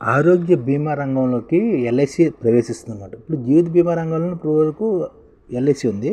ఆరోగ్య బీమా రంగంలోకి ఎల్ఐసి ప్రవేశిస్తుందన్నమాట. ఇప్పుడు జీవిత బీమా రంగంలో ఇప్పుడు వరకు ఎల్ఐసి ఉంది.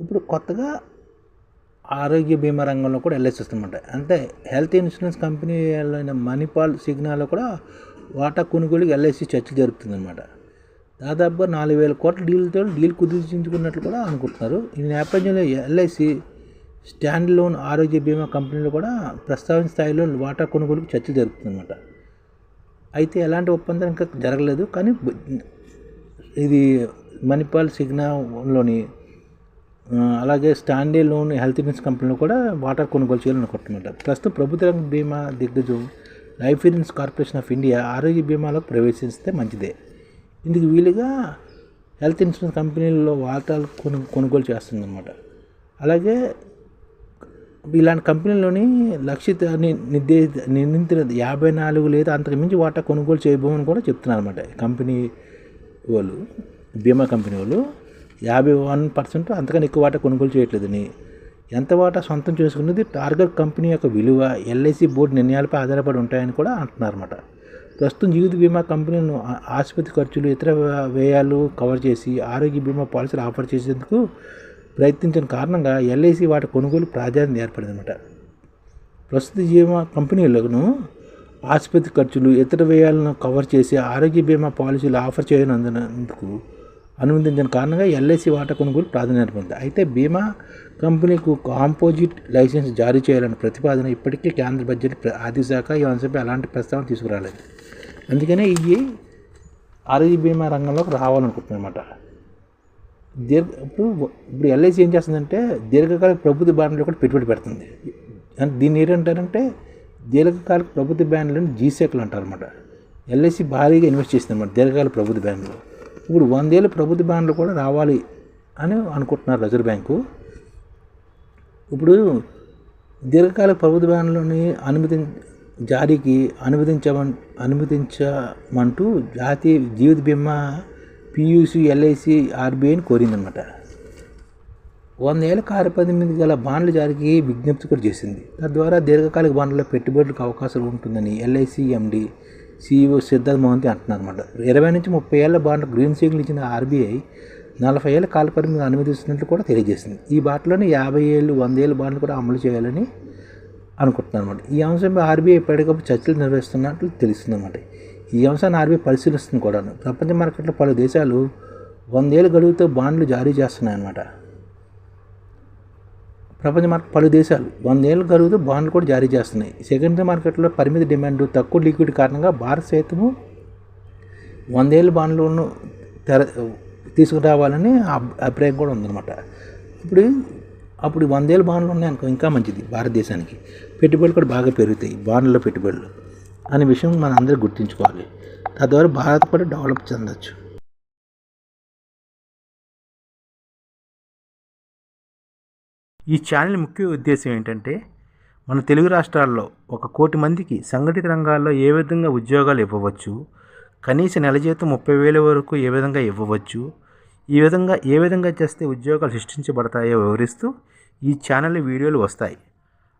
ఇప్పుడు కొత్తగా ఆరోగ్య బీమా రంగంలో కూడా ఎల్ఐసి వస్తుందన్నమాట. అంటే హెల్త్ ఇన్సూరెన్స్ కంపెనీ అయిన మణిపాల్ సిగ్నాల్లో కూడా వాటా కొనుగోలుకి ఎల్ఐసి చర్చలు జరుగుతుందన్నమాట దాదాపుగా నాలుగు వేల కోట్ల డీల్తో డీల్ కుదిర్చించుకున్నట్లు కూడా అనుకుంటున్నారు. ఈ నేపథ్యంలో ఎల్ఐసి స్టాండ్ లోన్ ఆరోగ్య బీమా కంపెనీలు కూడా ప్రస్తావన స్థాయిలో వాటా కొనుగోలుకు చర్చలు జరుగుతుందన్నమాట అయితే ఎలాంటి ఒప్పందం ఇంకా జరగలేదు. కానీ ఇది మణిపాల్ సిగ్నాలోని అలాగే స్టాండే లోన్ హెల్త్ ఇన్సూరెన్స్ కంపెనీలు కూడా వాటర్ కొనుగోలు చేయాలని చేయాలనుకుంటున్నమాట ప్రస్తుతం ప్రభుత్వ రంగ బీమా దిగ్గజం Life Insurance Corporation of India ఆరోగ్య బీమాలో ప్రవేశిస్తే మంచిదే. ఇందుకు వీలుగా హెల్త్ ఇన్సూరెన్స్ కంపెనీల్లో వాటాలు కొను కొనుగోలు చేస్తుందన్నమాట. అలాగే ఇలాంటి కంపెనీలోని లక్షిత ని- నిర్దేశిత నిర్ణయించిన యాభై నాలుగు లేదా అంతకు మించి వాటా కొనుగోలు చేయబోమని కూడా చెప్తున్నారు అనమాట కంపెనీ వాళ్ళు బీమా కంపెనీ వాళ్ళు యాభై వన్ పర్సెంట్ అంతకన్నా ఎక్కువ వాటా కొనుగోలు చేయట్లేదని. ఎంత వాటా సొంతం చేసుకున్నది టార్గెట్ కంపెనీ యొక్క విలువ ఎల్ఐసి బోర్డు నిర్ణయాలపై ఆధారపడి ఉంటాయని కూడా అంటున్నారు అనమాట ప్రస్తుతం జీవిత బీమా కంపెనీలను ఆసుపత్రి ఖర్చులు ఇతర వ్యయాలు కవర్ చేసి ఆరోగ్య బీమా పాలసీలు ఆఫర్ చేసేందుకు ప్రయత్నించిన కారణంగా ఎల్ఐసి వాటి కొనుగోలు ప్రాధాన్యత ఏర్పడిందన్నమాట. ప్రస్తుత బీమా కంపెనీలను ఆసుపత్రి ఖర్చులు ఇతర వ్యయాలను కవర్ చేసి ఆరోగ్య బీమా పాలసీలు ఆఫర్ చేయనందుకు అనుమతించిన కారణంగా ఎల్ఐసి వాటా కొనుగోలు ప్రాధాన్యత పొందింది అయితే బీమా కంపెనీకు కాంపోజిట్ లైసెన్స్ జారీ చేయాలనే ప్రతిపాదన ఇప్పటికే కేంద్ర బడ్జెట్ ఆర్థిక శాఖ ఈ అంశంపై అలాంటి ప్రస్తావన తీసుకురాలేదు. అందుకనే ఇది ఆరోగ్య బీమా రంగంలోకి రావాలనుకుంటున్నమాట దీర్ఘ ఇప్పుడు ఇప్పుడు ఎల్ఐసి ఏం చేస్తుందంటే దీర్ఘకాలిక ప్రభుత్వ బాండ్లు కూడా పెట్టుబడి పెడుతుంది. దీన్ని ఏంటంటారంటే దీర్ఘకాలిక ప్రభుత్వ బ్యాండ్లను జీసెక్లు అంటారనమాట ఎల్ఐసి భారీగా ఇన్వెస్ట్ చేస్తుంది అనమాట దీర్ఘకాలిక ప్రభుత్వ బ్యాండ్లు ఇప్పుడు వందేళ్ళు ప్రభుత్వ బాండ్లు కూడా రావాలి అని అనుకుంటున్నారు రిజర్వ్ బ్యాంకు. ఇప్పుడు దీర్ఘకాలిక ప్రభుత్వ బ్యాండ్లని అనుమతి జారీకి అనుమతించమన్ అనుమతించమంటూ జాతీయ జీవిత బీమా పియూసి ఎల్ఐసి ఆర్బీఐని కోరిందనమాట వందేళ్ళ కాల గల బాండ్ల జారీకి విజ్ఞప్తి కూడా చేసింది. తద్వారా దీర్ఘకాలిక బాండ్లలో పెట్టుబడులకు అవకాశం ఉంటుందని LIC MD CEO Siddharth Mohanty అంటున్నారు అనమాట ఇరవై నుంచి ముప్పై ఏళ్ళ బాండ్లు గ్రీన్ సిగ్నల్ ఇచ్చిన ఆర్బీఐ నలభై ఏళ్ళ కాల పరిమితి అనుమతిస్తున్నట్లు కూడా తెలియజేసింది. ఈ బాటలోనే యాభై ఏళ్ళు వంద ఏళ్ళు బాండ్లు కూడా అమలు చేయాలని అనుకుంటున్నాను అనమాట ఈ అంశంపై ఆర్బీఐ ఎప్పటికప్పుడు చర్చలు నిర్వహిస్తున్నట్లు తెలుస్తుంది అనమాట ఈ అంశాన్ని ఆర్బీఐ పరిశీలిస్తుంది కూడా ప్రపంచ మార్కెట్లో పలు దేశాలు వందేళ్ళు గడువుతో బాండ్లు జారీ చేస్తున్నాయన్నమాట. ప్రపంచ మార్కెట్ పలు దేశాలు వందేళ్ళు గడువుతో బాండ్లు కూడా జారీ చేస్తున్నాయి. సెకండరీ మార్కెట్లో పరిమిత డిమాండ్ తక్కువ లిక్విడ్ కారణంగా భారత సైతము వందేళ్ళ బాండ్లను తెర తీసుకురావాలని అభిప్రాయం కూడా ఉందన్నమాట. ఇప్పుడు అప్పుడు వందేళ్ళ బాండ్లు ఉన్నాయనుకో ఇంకా మంచిది భారతదేశానికి. పెట్టుబడులు కూడా బాగా పెరుగుతాయి బాండ్లలో పెట్టుబడులు. అనే విషయం మన అందరూ గుర్తుంచుకోవాలి. తద్వారా భారత్ కూడా డెవలప్ చెందొచ్చు. ఈ ఛానల్ ముఖ్య ఉద్దేశం ఏంటంటే మన తెలుగు రాష్ట్రాల్లో ఒక కోటి మందికి సంఘటిత రంగాల్లో ఏ విధంగా ఉద్యోగాలు ఇవ్వవచ్చు కనీస నెల జీతం ముప్పై వేల వరకు ఏ విధంగా ఇవ్వవచ్చు ఈ విధంగా ఏ విధంగా చేస్తే ఉద్యోగాలు సృష్టించబడతాయో వివరిస్తూ ఈ ఛానల్ వీడియోలు వస్తాయి.